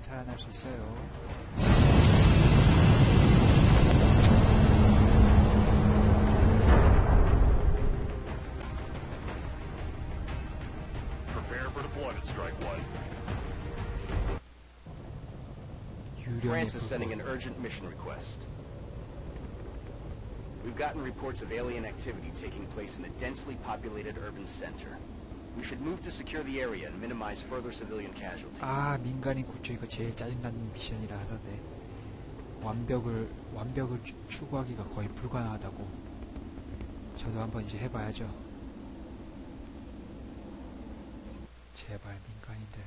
민간인 살아날 수 있어요. Prepare for deployment, Strike One. 유령의 France is sending 불꽃. an urgent mission request. We've gotten reports of alien activity taking place in a densely populated urban center. We should move to secure the area and minimize further civilian casualties. 아 민간인 구출 이거 제일 짜증나는 미션이라 하던데 완벽을 완벽을 추- 추구하기가 거의 불가능하다고 저도 한번 이제 해봐야죠 제발 민간인들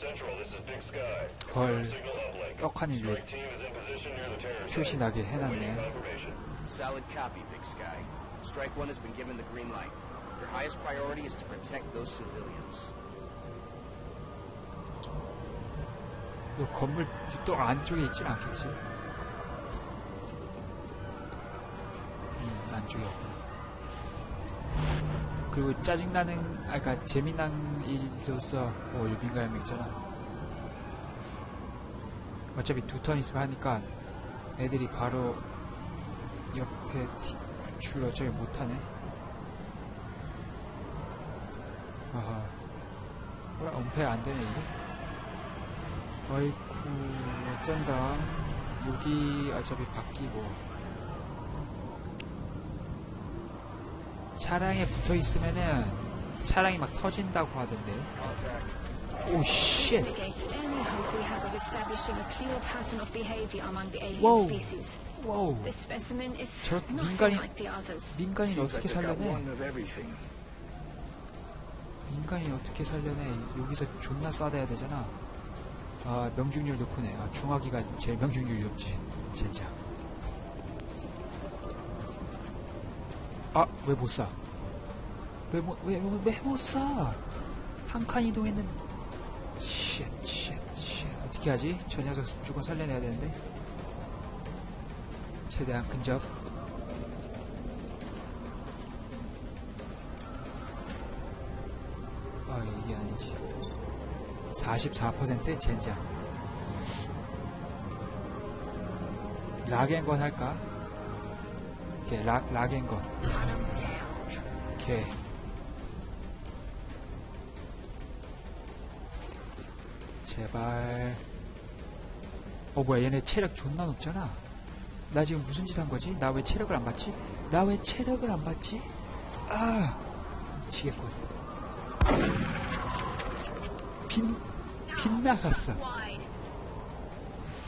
Central, this is Big Sky. 헐. 떡하니 왜 Strike team is in position near the terror site. 표시 나게 Waiting 해놨네 confirmation. Solid copy, Big Sky. Strike One has been given the green light. Your highest priority is to protect those civilians. 이 건물 또 안쪽에 있진 않겠지 음 안쪽에 없구나 그리고 짜증나는 아 그니까 재미난 일로서 오 여기 민간인 있잖아 어차피 두 턴 있으면 하니까 애들이 바로 옆에 티- 구출 어차피 못하네. 아하. 뭐야 엄폐 안되네 이게 어이쿠 어쩐다. 여기 어차피 바뀌고. 차량에 붙어 있으면은 차량이 막 터진다고 하던데 Whoa. species. 와우 is 저 민간인-. 민간인 어떻게 살려내. 민간인 어떻게 살려내 여기서 존나 싸대야 되잖아 아 명중률 높으네 아 중화기가 제일 명중률이 높지 진짜 아 왜못 쏴? 왜 못, 왜, 왜못 쏴? 한칸 이동했는 쉣, 쉣, 쉣. 어떻게 하지? 저 녀석 무조건 살려내야 되는데. 최대한 근접. 아, 이게 아니지. 44% 젠장. 락앤건 할까? 오케이, 락, 락앤건. 오케이. 제발. 어, 뭐야, 얘네 체력 존나 높잖아. 나 지금 무슨 짓 한 거지? 나 왜 체력을 안 받지? 나 왜 체력을 안 받지? 아! 미치겠군. 빈, 빗나갔어.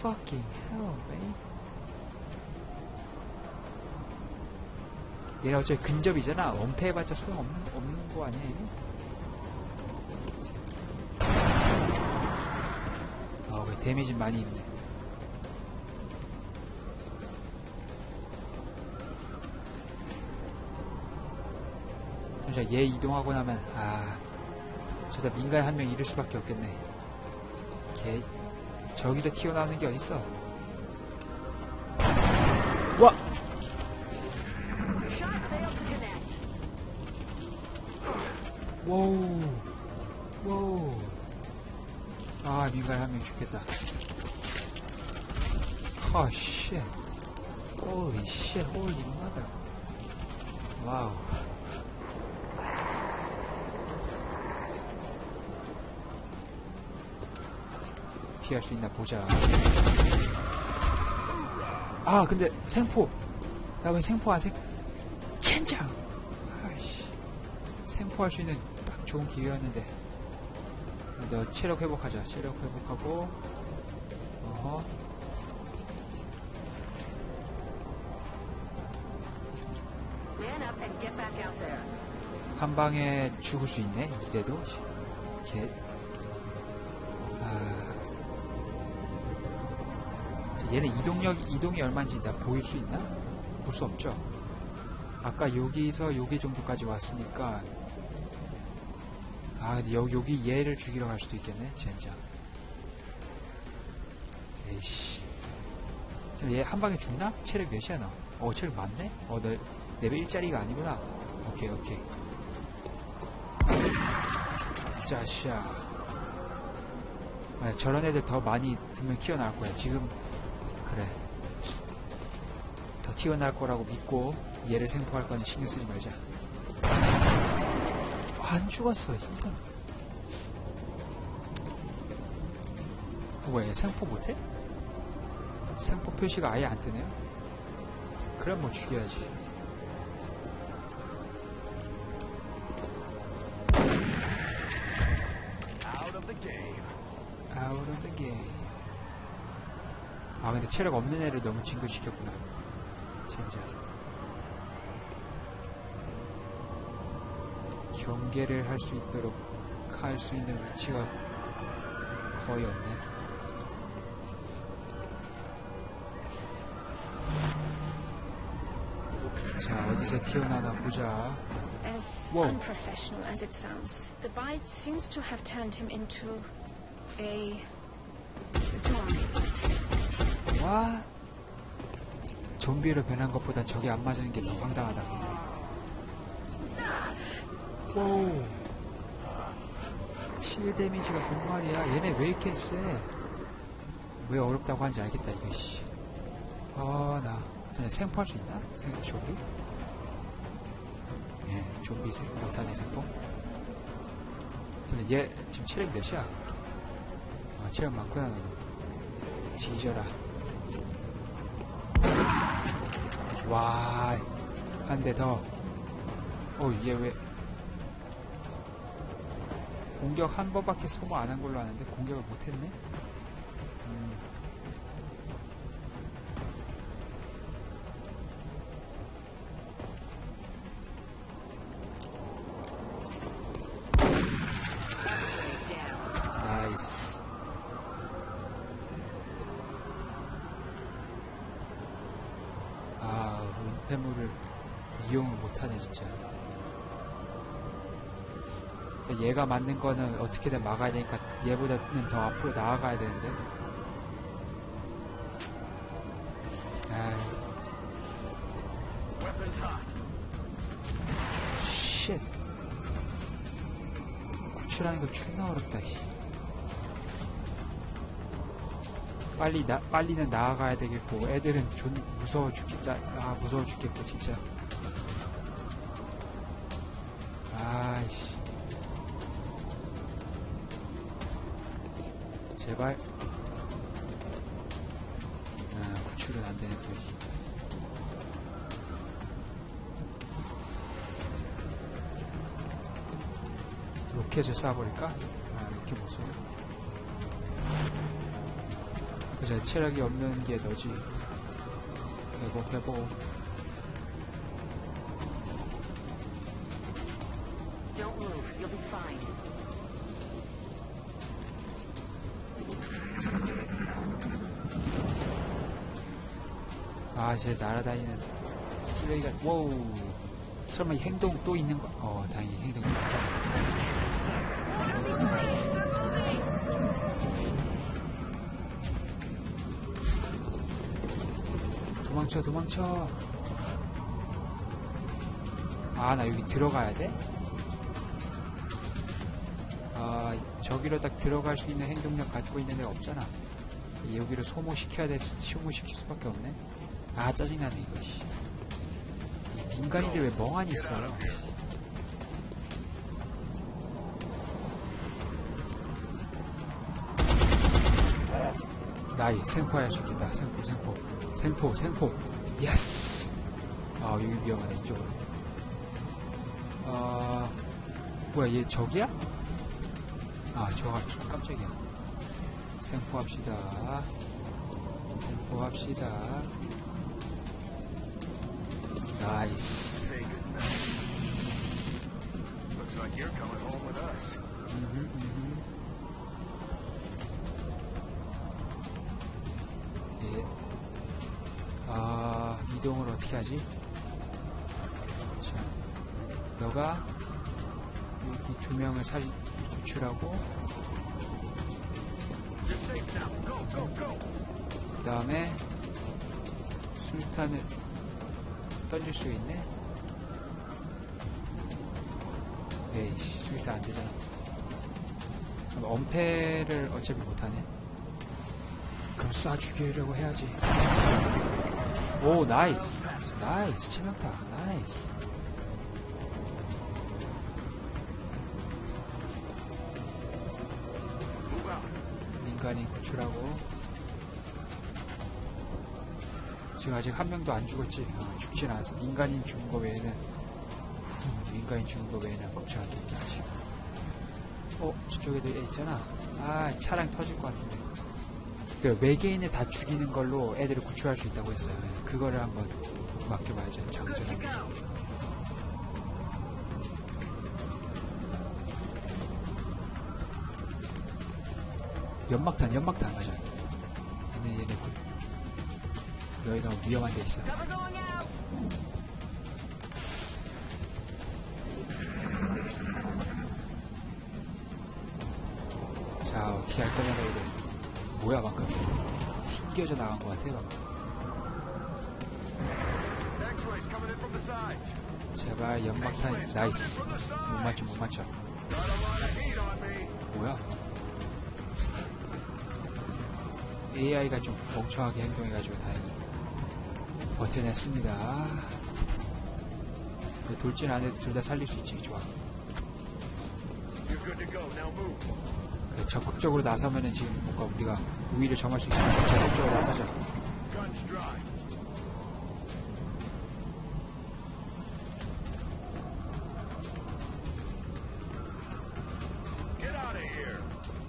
Fucking hell, man. 얘네 어차피 근접이잖아. 원패해봤자 소용없는, 없는 거 아니야, 이거? 아, 왜 데미지 많이 있네. 진짜 얘 이동하고 나면, 아, 저다 민간 한 명 잃을 수밖에 없겠네. 걔, 저기서 튀어나오는 게 어딨어? 와! 워우. 아, 민간 한명 죽겠다. 아, 쉣. Holy shit, holy mother. 와우. 피할 수 있나 보자. 아, 근데 생포. 나 왜 생포 안 생? 젠장. 아이씨. 생포할 수 있는 딱 좋은 기회였는데. 너 체력 회복하자. 체력 회복하고. 어허. 한 방에 죽을 수 있네. 이래도. 개. 아. 자, 얘는 이동력, 이동이 얼마인지 다 보일 수 있나? 볼 수 없죠. 아까 여기서 여기 정도까지 왔으니까. 아, 근데 여, 여기 얘를 죽이러 갈 수도 있겠네. 젠장. 에이씨. 얘 한 방에 죽나? 체력 몇이야 너? 어 체력 많네? 어 너 레벨 1짜리가 아니구나 오케이 오케이 짜샤 아, 저런 애들 더 많이 분명 튀어나올 거야 지금 그래 더 튀어나올 거라고 믿고 얘를 생포할 거는 신경 쓰지 말자 안 죽었어 이건 왜 생포 못해? 생포 표시가 아예 안 뜨네요? 그럼 뭐 죽여야지 Out of the game. Out of the game 아 근데 체력 없는 애를 너무 진급시켰구나 진짜 경계를 할 수 있도록 할 수 있는 위치가 거의 없네 자 어디서 튀어나나 보자 As unprofessional as it sounds, the bite seems to have turned him into a zombie. 와 좀비로 변한 것보다 저게 안 맞는 게 더 황당하다 오 7 데미지가 뭔 말이야 얘네 왜 이렇게 세? 왜 어렵다고 하는지 알겠다 이거 씨. 아 나 전에 생포할 수 있나? 생 좀비? 예 좀비 생 못하네 생포 저는 얘 지금 체력 몇이야? 아 체력 많구나 너도 뒤져라. 와, 한 대 더. 어, 얘 왜. 공격 한 번밖에 소모 안 한 걸로 아는데 공격을 못 했네? 음. 아, 은폐물을 이용을 못하네, 진짜. 근데 얘가 맞는 거는 어떻게든 막아야 되니까 얘보다는 더 앞으로 나아가야 되는데. 쉣. 구출하는 거 존나 어렵다, 이. 빨리 나, 빨리는 나아가야 되겠고, 애들은 존 무서워 죽겠다. 아, 무서워 죽겠고, 진짜. 아이씨. 제발. 아, 구출은 안 되네, 또. 이. 로켓을 쏴버릴까? 아, 로켓 못 쏘네. 그제 체력이 없는 게 너지. 회복, 회복. 아, 이제 날아다니는 쓰레기가, 워우. 설마 이 행동 또 있는 거? 어, 다행히 행동이 있다. 도망쳐, 도망쳐. 아, 나 여기 들어가야 돼? 아, 저기로 딱 들어갈 수 있는 행동력 가지고 있는 애가 없잖아. 여기를 소모시켜야 돼, 소모시킬 수밖에 없네. 아, 짜증나네, 이거, 씨. 이 민간인들 왜 멍하니 있어? 나이, 생포할 수 있겠다. 생포, 생포. 생포, 생포. 예스! 아, 여기 위험하네, 이쪽으로. 아, 뭐야, 얘 저기야? 아, 저가, 깜짝이야. 생포합시다. 생포합시다. 흠, 음흠. 예. 아, 이동을 어떻게 하지? 자, 너가 여기 두 명을 살, 구출하고. 그 다음에 술탄을 던질 수 있네? 에이씨, 술탄 안 되잖아. 엄폐를 어차피 못하네. 그럼 쏴 죽이려고 해야지. 오, 나이스. 나이스. 치명타. 나이스. 민간인 구출하고. 지금 아직 한 명도 안 죽었지? 아, 죽진 않았어. 인간인 죽은 거 외에는, 후, 인간인 죽은 거 외에는 걱정할 게 없다, 지금. 어, 저쪽에도 애 있잖아. 아, 차량 터질 것 같은데. 그 외계인을 다 죽이는 걸로 애들을 구출할 수 있다고 했어요. 예, 그거를 한번 맡겨봐야죠. 장전하면서. 연막탄, 연막탄 맞아. 얘네 얘네 구... 여기 너무 위험한 데 있어. 자 어떻게 할 거냐 너희들. 뭐야 방금? 튕겨져 나간 것 같아 방금. 제발 연막탄 나이스. 못 맞춰 못 맞춰. 뭐야? AI가 좀 멍청하게 행동해가지고 다행히 버텨냈습니다. 근데 돌진 안에 둘 다 살릴 수 있지, 좋아. 그 적극적으로 나서면은 지금 뭔가 우리가 우위를 점할 수 있으니까 적극적으로 나서자.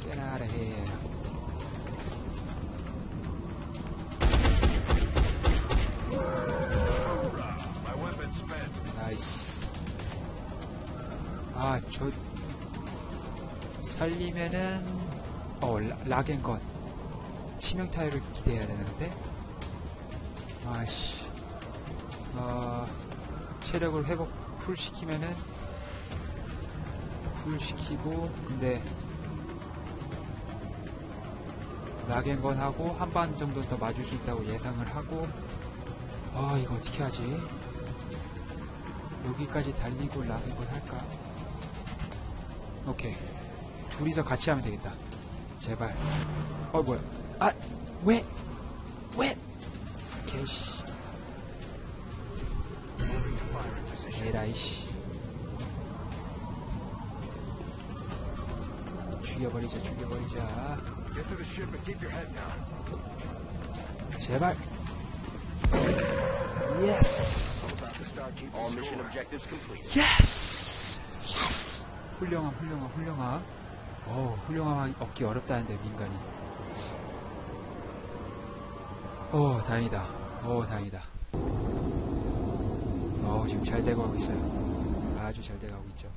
Get out of here. 살리면은 어 라- 락앤건 치명 타율을 기대해야 되는데. 아씨. 어 체력을 회복 풀 시키면은 풀 시키고 근데 락앤건 하고 한 반 정도 더 맞을 수 있다고 예상을 하고 아 이거 어떻게 하지? 여기까지 달리고 락앤건 할까? 오케이 둘이서 같이 하면 되겠다 제발 어 뭐야 아 왜? 왜? 개씨 에라이씨 죽여버리자 죽여버리자. 제발. 예스 예스 훌륭함 훌륭함 훌륭함 어 훌륭함 얻기 어렵다는데 민간이 어 다행이다. 어 다행이다. 어 지금 잘 돼가고 있어요. 아주 잘 돼가고 있죠